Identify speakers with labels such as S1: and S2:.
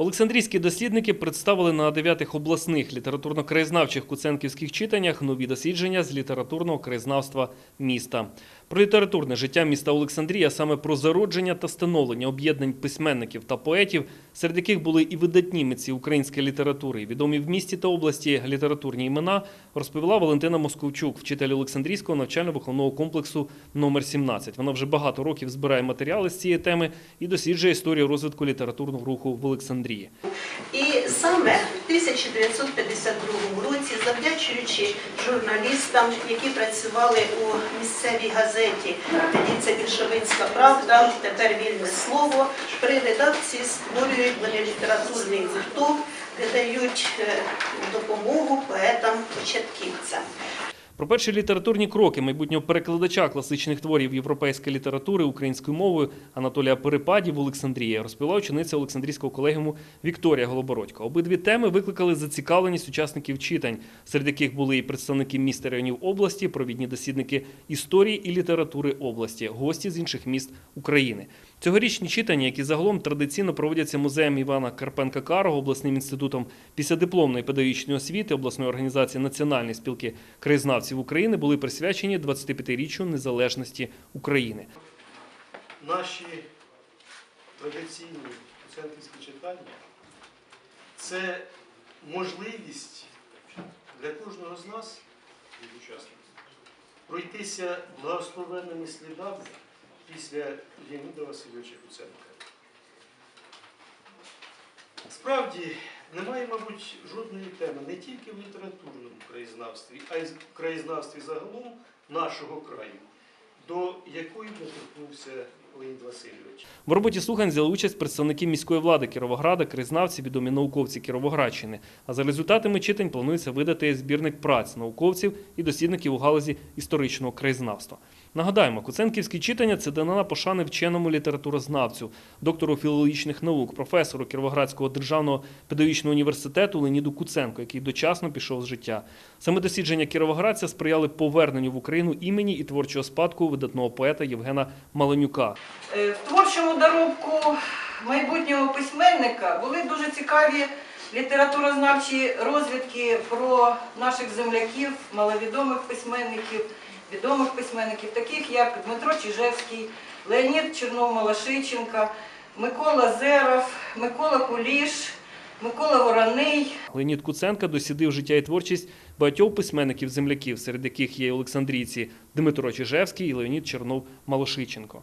S1: Олександрійські дослідники представили на дев'ятих обласних літературно-краєзнавчих куценківських читаннях нові дослідження з літературного краєзнавства міста. Про літературне життя міста Олександрія, саме про зародження та становлення об'єднань письменників та поетів, серед яких були і видатні митці української літератури, відомі в місті та області літературні імена, розповіла Валентина Московчук, вчитель Олександрійського навчально-виховного комплексу номер 17. Вона вже багато років збирає матеріали з цієї теми і досліджує історію розвитку літературного руху в Олександрії.
S2: І саме в 1952 році, завдячуючи журналістам, які працювали у місцевій газеті, тоді це більшовицька правда, тепер вільне слово, при редакції створюють вони літературний гурток, де дають е, допомогу поетам-початківцям.
S1: Про перші літературні кроки майбутнього перекладача класичних творів європейської літератури українською мовою Анатолія Перепадів в Олександрії розповіла учениця Олександрійського колегіуму Вікторія Голобородько. Обидві теми викликали зацікавленість учасників читань, серед яких були і представники міст та районів області, провідні дослідники історії і літератури області, гості з інших міст України. Цьогорічні читання, які загалом традиційно проводяться музеєм Івана Карпенка Карого, обласним інститутом післядипломної педагогічної освіти обласної організації Національної спілки краєзнавців України, були присвячені 25-річчю незалежності України.
S3: наші традиційні доцентівські читання це можливість для кожного з нас, пройтися благословенними слідами після Леоніда Васильовича Куценка. Справді, немає, мабуть, жодної теми не тільки в літературному краєзнавстві, а й в краєзнавстві загалом нашого краю, до якої не Леонід Васильович.
S1: В роботі слухань взяли участь представники міської влади Кіровограда, краєзнавці, відомі науковці Кіровоградщини. А за результатами читань планується видати збірник праць науковців і дослідників у галузі історичного краєзнавства. Нагадаємо, Куценківські читання це данина пошани вченому літературознавцю, доктору філологічних наук, професору Кіровоградського державного педагогічного університету Леніду Куценко, який дочасно пішов з життя. Саме дослідження кіровоградця сприяли поверненню в Україну імені і творчого спадку видатного поета Євгена Маланюка.
S4: Е, В творчому доробку майбутнього письменника були дуже цікаві літературознавчі розвідки про наших земляків, маловідомих письменників, відомих письменників, таких як Дмитро Чижевський, Леонід Чернов-Малашиченка, Микола Зеров, Микола Куліш, Микола Вороний,
S1: Леонід Куценка досідив життя і творчість багатьох письменників-земляків, серед яких є і олександрійці Дмитро Чижевський і Леонід Чернов-Малошиченко.